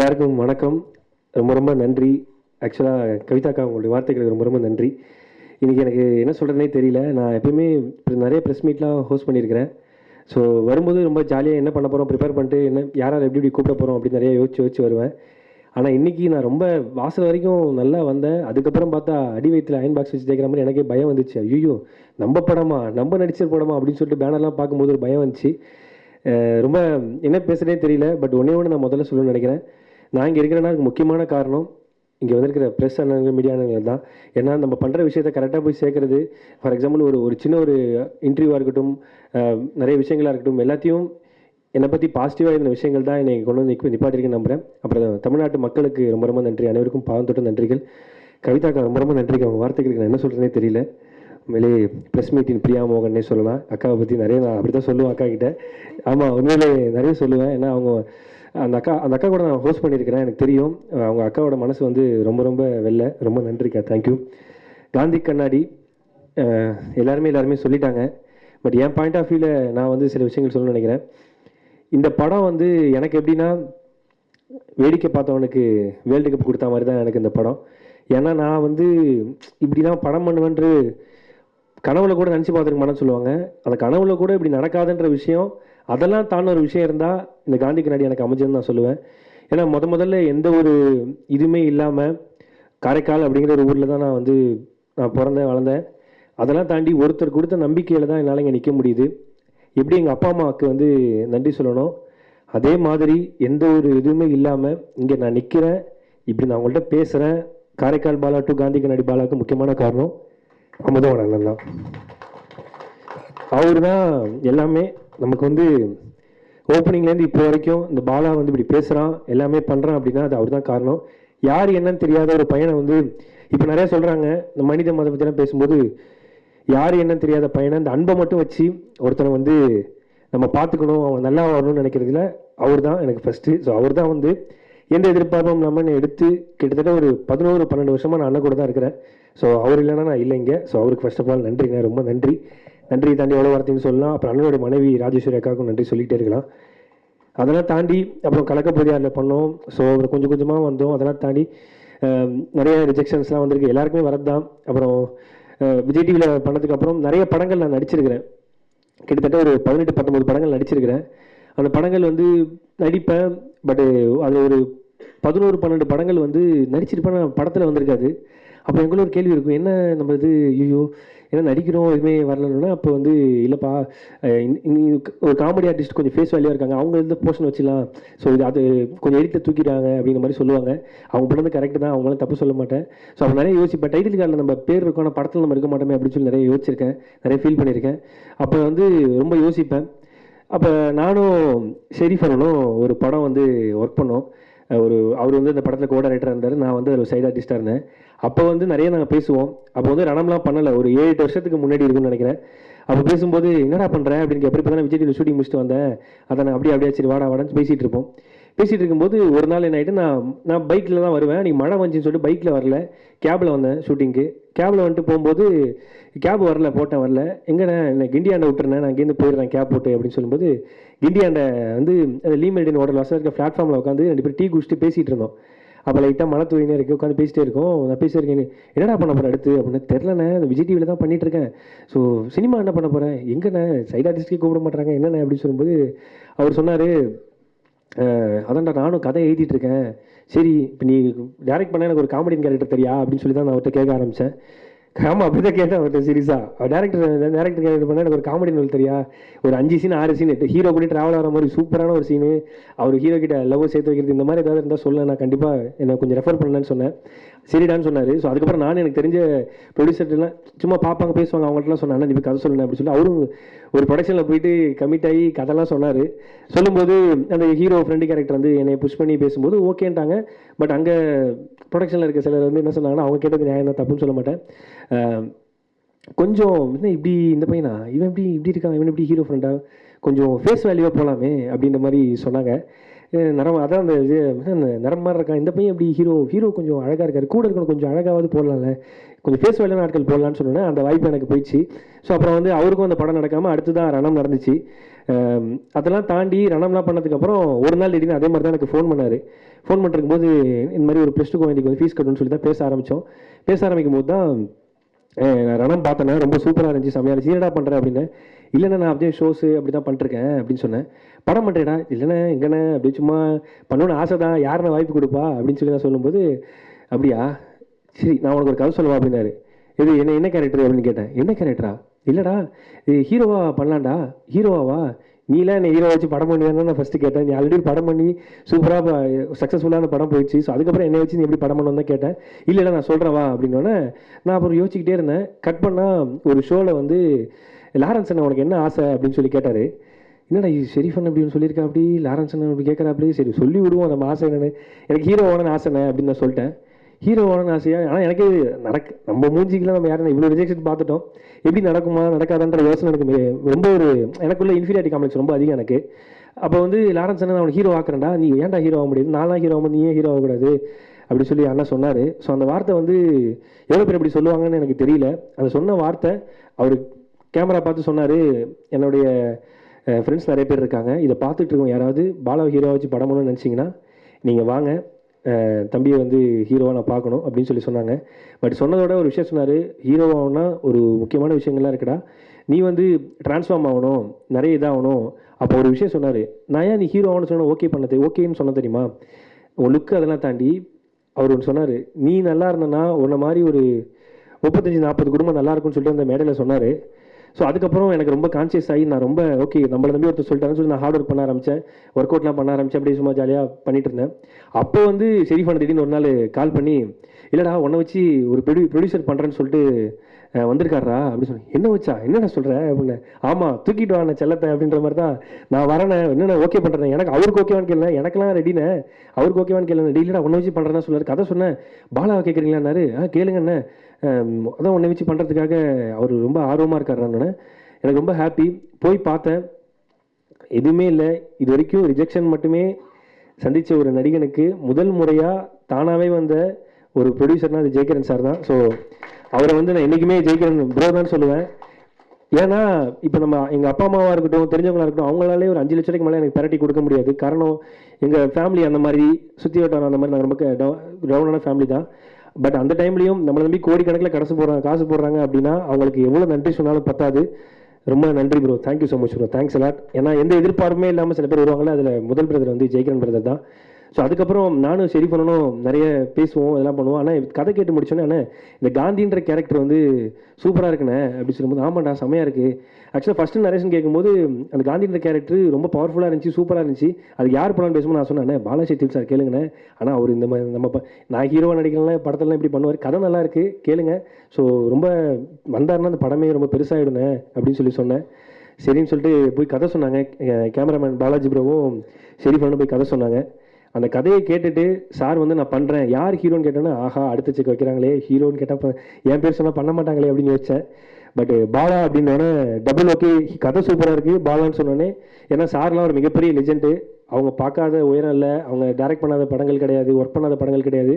எல்லாருக்கும் வணக்கம். ரொம்ப ரொம்ப நன்றி. ஆக்சுவலாக கவிதாக்கா உங்களுடைய வார்த்தைகளுக்கு ரொம்ப ரொம்ப நன்றி. இன்றைக்கி எனக்கு என்ன சொல்கிறதுனே தெரியல. நான் எப்பயுமே நிறைய ப்ரெஸ் மீட்லாம் ஹோஸ்ட் பண்ணியிருக்கிறேன். ஸோ வரும்போது ரொம்ப ஜாலியாக என்ன பண்ண போகிறோம் ப்ரிப்பேர் பண்ணிட்டு என்ன யாரால் எப்படி எப்படி கூப்பிட போகிறோம் அப்படின்னு நிறைய யோசிச்சு யோசிச்சு வருவேன். ஆனால் இன்றைக்கி நான் ரொம்ப வாசல் வரைக்கும் நல்லா வந்தேன். அதுக்கப்புறம் பார்த்தா அடி வயிற்றில் அயன் பாக்ஸ் வச்சு தேய்க்கிற மாதிரி எனக்கே பயம் வந்துச்சு. ஐயோ நம்ம படமா நம்ம நடிச்சர் படமா அப்படின்னு சொல்லிட்டு பேனர்லாம் பார்க்கும்போது ஒரு பயம் வந்துச்சு. ரொம்ப என்ன பேசுகிறதே தெரியல. பட் ஒன்றே ஒன்று நான் முதல்ல சொல்லணும்னு நினைக்கிறேன். நான் இங்கே இருக்கிறேன்னா அதுக்கு முக்கியமான காரணம் இங்கே வந்திருக்கிற ப்ரெஸ் அண்ணங்கள் மீடியா அண்ணங்கள் தான். ஏன்னா நம்ம பண்ணுற விஷயத்தை கரெக்டாக போய் சேர்க்குறது ஃபார் எக்ஸாம்பிள் ஒரு ஒரு சின்ன ஒரு இன்டர்வியூவாக இருக்கட்டும் நிறைய விஷயங்களாக இருக்கட்டும் எல்லாத்தையும் என்னை பற்றி பாசிட்டிவாக இருந்த விஷயங்கள் தான் என்னை கொண்டு வந்து நிற்க நிப்பாட்டிருக்கேன் நம்புறேன். அப்புறம் தமிழ்நாட்டு மக்களுக்கு ரொம்ப ரொம்ப நன்றி அனைவருக்கும் பாவம் தொட்ட நன்றிகள். கவிதாக்கா ரொம்ப ரொம்ப நன்றிக்கு? அவங்க வார்த்தைகளுக்கு நான் என்ன சொல்கிறேனே தெரியல. உண்மையிலே ப்ரெஸ் மீட்டின் பிரியா மோகன்னே சொல்லலாம். அக்காவை பற்றி நிறைய நான் அப்படி தான் சொல்லுவேன் அக்கா கிட்ட ஆமாம் உண்மையிலே நிறைய சொல்லுவேன். ஏன்னா அவங்க அந்த அக்கா அந்த அக்கா கூட நான் ஹோஸ்ட் பண்ணியிருக்கிறேன் எனக்கு தெரியும். அவங்க அக்காவோட மனசு வந்து ரொம்ப ரொம்ப வெளில ரொம்ப நன்றிக்கா தேங்க்யூ காந்தி கண்ணாடி எல்லாருமே எல்லாருமே சொல்லிட்டாங்க. பட் என் பாயிண்ட் ஆஃப் வியூவில் நான் வந்து சில விஷயங்கள் சொல்லணும்னு நினைக்கிறேன். இந்த படம் வந்து எனக்கு எப்படின்னா வேடிக்கை பார்த்தவனுக்கு வேர்ல்டு கப் கொடுத்த மாதிரி தான் எனக்கு இந்த படம். ஏன்னா நான் வந்து இப்படி தான் படம் பண்ணுவேன்ட்டு கனவுல கூட நினச்சி பார்த்துருக்க மாட்டேன்னு சொல்லுவாங்க. அந்த கனவுல கூட இப்படி நடக்காதுன்ற விஷயம் அதெல்லாம் தாண்ட ஒரு விஷயம் இருந்தால் இந்த காந்தி கண்ணாடி எனக்கு அமைஞ்சதுன்னு நான் சொல்லுவேன். ஏன்னா முத முதல்ல எந்த ஒரு இதுவுமே இல்லாமல் காரைக்கால் அப்படிங்கிற ஒரு ஊரில் தான் நான் வந்து நான் பிறந்தேன் வளர்ந்தேன். அதெல்லாம் தாண்டி ஒருத்தர் கொடுத்த நம்பிக்கையில் தான் என்னால் இங்கே நிற்க முடியுது. எப்படி எங்கள் அப்பா அம்மாவுக்கு வந்து நன்றி சொல்லணும்? அதே மாதிரி எந்த ஒரு இதுவுமே இல்லாமல் இங்கே நான் நிற்கிறேன் இப்படி நான் அவங்கள்ட்ட பேசுகிறேன் காரைக்கால் பாலா டு காந்தி கண்ணாடி பாலாவுக்கு முக்கியமான காரணம் அமுதவன் அண்ணன் தான். அவர் தான் எல்லாமே நமக்கு வந்து ஓப்பனிங்லேருந்து இப்போ வரைக்கும் இந்த பாலா வந்து இப்படி பேசுகிறான் எல்லாமே பண்ணுறான் அப்படின்னா அது அவர் தான் காரணம். யார் என்னன்னு தெரியாத ஒரு பையனை வந்து இப்போ நிறைய சொல்கிறாங்க இந்த மனித மத பற்றிலாம் பேசும்போது யார் என்னன்னு தெரியாத பையனை இந்த அன்பை மட்டும் வச்சு ஒருத்தனை வந்து நம்ம பார்த்துக்கணும் அவன் நல்லா வரணும்னு நினைக்கிறதுல அவர் தான் எனக்கு ஃபஸ்ட்டு ஸோ அவர் தான் வந்து எந்த எதிர்பார்ப்பும் இல்லாமல் எடுத்து கிட்டத்தட்ட ஒரு பதினோரு பன்னெண்டு வருஷமாக நான் அண்ணன் கூட தான் இருக்கிறேன். ஸோ அவர் இல்லைன்னா நான் இல்லைங்க. ஸோ அவருக்கு ஃபர்ஸ்ட் ஆஃப் ஆல் நன்றிங்க. ரொம்ப நன்றி. நன்றி தாண்டி எவ்வளோ வார்த்தையும் சொல்லலாம். அப்புறம் அண்ணனுடைய மனைவி ராஜேஸ்வரி அக்காவுக்கும் நன்றி சொல்லிகிட்டே இருக்கலாம். அதெல்லாம் தாண்டி அப்புறம் கலக்கப்பதியாரில் பண்ணோம்? ஸோ அப்புறம் கொஞ்சம் கொஞ்சமாக வந்தோம். அதெல்லாம் தாண்டி நிறைய ரிஜெக்ஷன்ஸ்லாம் வந்திருக்கு. எல்லாருக்குமே வரது தான் அப்புறம் விஜய் டிவியில் பண்ணதுக்கு அப்புறம் நிறைய படங்கள் நான் நடிச்சிருக்கிறேன். கிட்டத்தட்ட ஒரு பதினெட்டு பத்தொம்பது படங்கள் நடிச்சிருக்கிறேன். அந்த படங்கள் வந்து நடிப்பேன். பட்டு அது ஒரு பதினோரு பன்னெண்டு படங்கள் வந்து நடிச்சிருப்பேன். படத்தில் வந்திருக்காது. அப்போ எங்களும் ஒரு கேள்வி இருக்கும். என்ன நம்ம இது ஐயோ என்ன நடிக்கிறோம் எதுவுமே வரலன்னா அப்போ வந்து இல்லைப்பா அஹ் ஒரு காமெடி ஆர்டிஸ்ட் கொஞ்சம் ஃபேஸ் வேல்யூவாக இருக்காங்க. அவங்க இந்த போர்ஷன் வச்சுலாம். ஸோ இது அது கொஞ்சம் எடிட்டில் தூக்கிட்டாங்க அப்படிங்கிற மாதிரி சொல்லுவாங்க. அவங்க பண்ணது கரெக்ட் தான். அவங்களாம் தப்பு சொல்ல மாட்டேன். ஸோ அப்போ நிறைய யோசிப்பேன் டைட்டில் கார்டில் நம்ம பேர் இருக்கோம். ஆனால் படத்தில் நம்ம இருக்க மாட்டோமே அப்படின்னு சொல்லி நிறைய யோசிச்சிருக்கேன். நிறைய ஃபீல் பண்ணியிருக்கேன். அப்போ வந்து ரொம்ப யோசிப்பேன். அப்போ நானும் ஷெரீஃபனும் ஒரு படம் வந்து ஒர்க் பண்ணோம். ஒரு அவர் வந்து இந்த படத்தில் கோட ரைட்டராக இருந்தார். நான் வந்து ஒரு சைட் ஆர்டிஸ்ட்டாக இருந்தேன். அப்போ வந்து நிறைய நாங்கள் பேசுவோம். அப்போ வந்து ரணம்லாம் பண்ணலை. ஒரு ஏழு எட்டு வருஷத்துக்கு முன்னாடி இருக்கும்னு நினைக்கிறேன். அப்போ பேசும்போது என்னடா பண்ணுறேன் அப்படின்னு எப்படி பார்த்தா விஜய் டிவியில் ஷூட்டிங் முடிச்சுட்டு வந்தேன். அதை நான் அப்படியே அப்படியே சரி வாடா வாடான்னு பேசிகிட்டு இருப்போம். பேசிகிட்டு இருக்கும்போது ஒரு நாள் என்ன ஆகிட்டு நான் நான் பைக்கில் தான் வருவேன். நீ மழை வந்துச்சுன்னு சொல்லிட்டு பைக்கில் வரல. கேபில் வந்தேன் ஷூட்டிங்க்கு கேபில் வந்துட்டு போகும்போது கேப் வரல போட்டேன் வரல. எங்கண்ணே என்ன கிண்டியாண்டை விட்டுருந்தேன் நான் இங்கேருந்து போயிடுறேன் கேப் போட்டு அப்படின்னு சொல்லும்போது கிண்டியாண்டை வந்து அந்த லீ மெரிடியன் ஹோட்டல் வசதி இருக்க பிளாட்ஃபார்மில் உட்காந்து ரெண்டு பேரும் டீ குடிச்சிட்டு பேசிகிட்டு இருந்தோம். அப்போ லைட்டாக மழை தூயினே இருக்குது உட்காந்து பேசிட்டே இருக்கோம். நான் பேசியிருக்கேன் என்னடா பண்ண போகிறேன் அடுத்து அப்படின்னு தெரிலண்ணே அந்த விஜய் டிவியில் தான் பண்ணிட்டு இருக்கேன். ஸோ சினிமா என்ன பண்ண போகிறேன் எங்கண்ணே சைட் ஆர்டிஸ்ட்கே கூப்பிட மாட்டாங்க என்னண்ணே அப்படின்னு சொல்லும்போது அவர் சொன்னார் அதான்டா நானும் கதை எழுதிட்டு இருக்கேன் சரி இப்போ நீ டேரக்ட் பண்ண எனக்கு ஒரு காமெடியன் கேரக்டர் தெரியா? அப்படின்னு சொல்லி தான் நான் அவர்கிட்ட கேட்க ஆரம்பித்தேன் ஆமாம் அப்படி தான் கேட்டேன் அவர்கிட்ட சீரியஸாக அவர் டேரக்டர் டேரக்டர் கேரக்டர் பண்ண எனக்கு ஒரு காமெடி நூல் தெரியா? ஒரு அஞ்சு சீன் ஆறு சீன் ஹீரோ கூட ட்ராவல் ஆகிற மாதிரி சூப்பரான ஒரு சீனு அவர் ஹீரோ கிட்ட லவ் சேர்த்து வைக்கிறது இந்த மாதிரி ஏதாவது இருந்தால் சொல்ல நான் கண்டிப்பாக என்னை கொஞ்சம் ரெஃபர் பண்ணேன்னு சொன்னேன். சரிடான்னு சொன்னார். ஸோ அதுக்கப்புறம் நான் எனக்கு தெரிஞ்ச ப்ரொடியூசர்லாம் சும்மா பார்ப்பாங்க பேசுவாங்க. அவங்கள்ட்டலாம் சொன்னாங்க அண்ணா கதை சொல்லணும் அப்படின்னு சொல்லி அவரும் ஒரு ப்ரொடக்ஷனில் போயிட்டு கமிட் ஆகி கதைலாம் சொன்னார். சொல்லும்போது அந்த ஹீரோ ஃப்ரெண்டு கேரக்டர் வந்து என்னை புஷ் பண்ணி பேசும்போது ஓகேன்ட்டாங்க பட் அங்கே ப்ரொடக்ஷனில் இருக்க சிலர் வந்து என்ன சொன்னாங்கன்னா அவங்க கேட்டது நியாயம் தான் தப்புன்னு சொல்ல மாட்டேன். கொஞ்சம் என்ன இப்படி இந்த பையனா? இவன் இப்படி இப்படி இருக்கான் இவன் இப்படி ஹீரோ ஃப்ரெண்டா கொஞ்சம் ஃபேஸ் வேல்யூவாக போகலாமே அப்படின்ற மாதிரி சொன்னாங்க. அஹ் நரம் அதான் அந்த இது அந்த நரம் மாதிரி இருக்கான். இந்த பையன் எப்படி ஹீரோ ஹீரோ கொஞ்சம் அழகாக இருக்காரு. கூட இருக்கணும் கொஞ்சம் அழகாவது போடலாம்ல. கொஞ்சம் ஃபேஸ் வேல்யூ நாட்கள் போடலான்னு சொன்னேன் அந்த வாய்ப்பு எனக்கு போயிடுச்சு. ஸோ அப்புறம் வந்து அவருக்கும் அந்த படம் நடக்காமல் அடுத்து தான் ரணம் நடந்துச்சு. அதெல்லாம் தாண்டி ரணம்லாம் பண்ணதுக்கப்புறம் ஒரு நாள் திடீர்னு அதே மாதிரி தான் எனக்கு ஃபோன் பண்ணார். ஃபோன் பண்ணிருக்கும்போது இந்த மாதிரி ஒரு ப்ளஸ் டூ குழந்தைக்கு வந்து ஃபீஸ் கட்டணும்னு சொல்லி தான் பேச ஆரம்பித்தோம் பேச ஆரம்பிக்கும் போது தான் ரணம் பார்த்தேனே ரொம்ப சூப்பராக இருந்துச்சு செம்மையாக இருந்துச்சு. என்னடா பண்ணுறேன் அப்படின்னு? இல்லைண்ணா நான் அப்படியே ஷோஸு அப்படி தான் பண்ணிருக்கேன் அப்படின்னு சொன்னேன். படம் பண்ணுறேடா இல்லைண்ணே எங்கண்ணே? அப்படி சும்மா பண்ணணும்னு ஆசை தான் யாருண்ணே வாய்ப்பு கொடுப்பா? அப்படின்னு சொல்லி நான் சொல்லும்போது அப்படியா? சரி நான் உனக்கு ஒரு கதை சொல்லுவா? அப்படின்னாரு. இது என்ன என்ன கேரக்டர் அப்படின்னு கேட்டேன். என்ன கேரக்டரா இல்லைடா இது ஹீரோவா பண்ணலாண்டா ஹீரோவாவா? நீலாம் என்ன ஹீரோ வச்சு படம் பண்ணுவேன்னு நான் ஃபஸ்ட்டு கேட்டேன். நீ ஆல்ரெடி படம் பண்ணி சூப்பராக சக்ஸஸ்ஃபுல்லான படம் போயிடுச்சு. ஸோ அதுக்கப்புறம் என்னை வச்சு நீ எப்படி படம் பண்ணணும் தான் கேட்டேன். இல்லை இல்லை நான் சொல்கிறேன் வா அப்படின்னோடனே நான் அப்புறம் யோசிச்சுக்கிட்டே இருந்தேன். கட் பண்ணால் ஒரு ஷோவில் வந்து லாரன்ஸ் அண்ணன் உனக்கு என்ன ஆசை அப்படின்னு சொல்லி கேட்டார். என்னடா இது ஷெரீஃபன் அப்படின்னு சொல்லியிருக்கா அப்படி? லாரன்ஸ் அண்ணன் அப்படி கேட்குறா அப்படி? சரி சொல்லி விடுவோம் நம்ம ஆசை என்னென்னு. எனக்கு ஹீரோ ஆசை ஆசைண்ணே அப்படின்னு நான் சொல்லிட்டேன். ஹீரோ ஓனன்னு ஆசையாக ஆனால் எனக்கு நடக்க நம்ம மூஞ்சிக்கெல்லாம் நம்ம யாரும் இவ்வளோ ரிஜெக்ஷன் பார்த்துட்டோம். எப்படி நடக்குமா நடக்காதான்ற யோசனை எனக்கு ரொம்ப ஒரு எனக்குள்ள இன்ஃபீரியாரிட்டி காம்ப்ளெக்ஸ் ரொம்ப அதிகம் எனக்கு. அப்போ வந்து லாரன்ஸ் என்ன அவனை ஹீரோ ஆக்குறேன்டா. நீ ஏன்டா ஹீரோ ஆக முடியாது? நான்லாம் ஹீரோ ஆகும் நீ ஏன் ஹீரோ ஆகக்கூடாது? அப்படி சொல்லி அண்ணா சொன்னார். ஸோ அந்த வார்த்தை வந்து எவ்வளோ பேர் இப்படி சொல்லுவாங்கன்னு எனக்கு தெரியல. அந்த சொன்ன வார்த்தை அவர் கேமரா பார்த்து சொன்னார். என்னுடைய ஃப்ரெண்ட்ஸ் நிறைய பேர் இருக்காங்க. இதை பார்த்துட்டு இருக்கோம் யாராவது பாலா ஹீரோ வச்சு படம் நினச்சிங்கன்னா நீங்கள் வாங்க. தம்பியை வந்து ஹீரோவாக நான் பார்க்கணும் அப்படின்னு சொல்லி சொன்னாங்க. பட் சொன்னதோட ஒரு விஷயம் சொன்னார் ஹீரோவாகனா ஒரு முக்கியமான விஷயங்கள்லாம் இருக்குடா. நீ வந்து ட்ரான்ஸ்ஃபார்ம் ஆகணும் நிறைய இதாகணும். அப்போ ஒரு விஷயம் சொன்னார் நான் ஏன் நீ ஹீரோ ஆகணும்னு சொன்ன ஓகே பண்ணது ஓகேன்னு சொன்ன தெரியுமா? உன் லுக்கு அதெல்லாம் தாண்டி அவர் ஒன்று சொன்னார் நீ நல்லா இருந்தனா உன்னை மாதிரி ஒரு முப்பத்தஞ்சு நாற்பது குடும்பம் நல்லா இருக்கும்னு சொல்லிட்டு அந்த மேடையில் சொன்னார். ஸோ அதுக்கப்புறம் எனக்கு ரொம்ப கான்சியஸ் ஆகி நான் ரொம்ப ஓகே நம்மள நம்பி ஒருத்தர் சொல்லிட்டாருன்னு சொல்லி நான் ஹார்ட் ஒர்க் பண்ண ஆரம்பித்தேன் ஒர்க் அவுட்லாம் பண்ண ஆரம்பித்தேன் அப்படியே சும்மா ஜாலியாக பண்ணிட்டு இருந்தேன். அப்போ வந்து ஷெரீஃபான திடீர்னு ஒரு நாள் கால் பண்ணி இல்லைடா உன்னை வச்சு ஒரு ப்ரொடியூ ப்ரொடியூசர் பண்ணுறேன்னு சொல்லிட்டு வந்திருக்காரா அப்படின்னு சொல்லி என்ன வச்சா? என்னடா சொல்கிற அப்படின்னு. ஆமாம் தூக்கிட்டு வாண்ணே செல்லத்தை அப்படின்ற மாதிரி தான் நான் வரேனே என்னென்ன ஓகே பண்ணுறேன் எனக்கு அவருக்கு ஓகேவான்னு கேள்வி எனக்கெல்லாம் ரெடினே அவருக்கு ஓகேவான்னு கேளுன்னு இல்லைடா உன்னை வச்சு பண்ணுறேன்னா சொன்னார். கதை சொன்னேன். பாலாவை கேட்குறீங்களான்னாரு? ஆ கேளுங்கண்ணே. அதான் உன்னை வச்சு பண்ணுறதுக்காக அவர் ரொம்ப ஆர்வமாக இருக்காருன்னு எனக்கு ரொம்ப ஹாப்பி போய் பார்த்தேன். எதுவுமே இல்லை. இது வரைக்கும் ரிஜெக்ஷன் மட்டுமே சந்தித்த ஒரு நடிகனுக்கு முதல் முறையாக தானாகவே வந்த ஒரு ப்ரொடியூசர்னால் அது ஜெயகிரன் சார் தான். ஸோ அவரை வந்து நான் என்றைக்குமே ஜெயகிரன் ப்ரோ தான் சொல்லுவேன். ஏன்னா இப்போ நம்ம எங்கள் அப்பா அம்மாவாக இருக்கட்டும் தெரிஞ்சவங்களா இருக்கட்டும் அவங்களாலே ஒரு அஞ்சு லட்ச ரூபாய்க்கு மேலே எனக்கு பெரட்டி கொடுக்க முடியாது. காரணம் எங்கள் ஃபேமிலி அந்த மாதிரி சுற்றி வட்டாரம் அந்த மாதிரி நாங்கள் ரொம்ப டவுனான ஃபேமிலி தான். பட் அந்த டைம்லையும் நம்மளை நம்பி கோடிக்கணக்கில் காசு போடுறாங்க காசு போடுறாங்க அப்படின்னா அவங்களுக்கு எவ்வளோ நன்றி சொன்னாலும் பத்தாது. ரொம்ப நன்றி bro thank you so much bro thanks a lot ஏன்னா எந்த எதிர்பார்ப்புமே இல்லாமல் சில பேர் வருவாங்களே அதில் முதல் பிரதர் வந்து ஜெய்கிரன் பிரதர் தான். ஸோ அதுக்கப்புறம் நானும் சரி பண்ணணும் நிறைய பேசுவோம் இதெல்லாம் பண்ணுவோம். ஆனால் கதை கேட்டு முடிச்சோன்னே அண்ணே இந்த காந்தின்ற கேரக்டர் வந்து சூப்பராக இருக்குண்ணே அப்படி சொல்லும்போது ஆமாண்டா செம்மையாக இருக்குது ஆக்சுவலாக ஃபஸ்ட்டு நரேஷன் கேட்கும்போது அந்த காந்தின்ற கேரக்டர் ரொம்ப பவர்ஃபுல்லாக இருந்துச்சு சூப்பராக இருந்துச்சு. அது யார் படம் பேசும்போது நான் சொன்னேன் "அண்ணே, பாலாசக்தி சார் கேளுங்கண்ணே. ஆனால் அவர் இந்த மாதிரி நம்ம நான் ஹீரோவாக நடிக்கலாம் படத்தெல்லாம் இப்படி பண்ணுவார். கதை நல்லா இருக்குது கேளுங்க. ஸோ ரொம்ப வந்தாருன்னா அந்த படமே ரொம்ப பெருசாகிடுண்ணே அப்படின்னு சொல்லி சொன்னேன். சரின்னு சொல்லிட்டு போய் கதை சொன்னாங்க கேமராமேன் பாலாஜி ப்ரோவும் ஷெரீஃபானு போய் கதை சொன்னாங்க. அந்த கதையை கேட்டுட்டு சார் வந்து நான் பண்ணுறேன் யார் ஹீரோன்னு கேட்டேன்னா ஆஹா அடுத்த செக் வைக்கிறாங்களே ஹீரோன்னு கேட்டால் என் பேர் சொன்னால் பண்ண மாட்டாங்களே அப்படின்னு வச்சேன் பட் பாலா அப்படின்னோடனே டபுள் ஓகே கதை சூப்பராக இருக்குது பாலான்னு சொன்னோன்னே ஏன்னா சார்லாம் ஒரு மிகப்பெரிய லெஜெண்டு அவங்க பார்க்காத உயரம் இல்லை அவங்க டைரக்ட் பண்ணாத படங்கள் கிடையாது ஒர்க் பண்ணாத படங்கள் கிடையாது.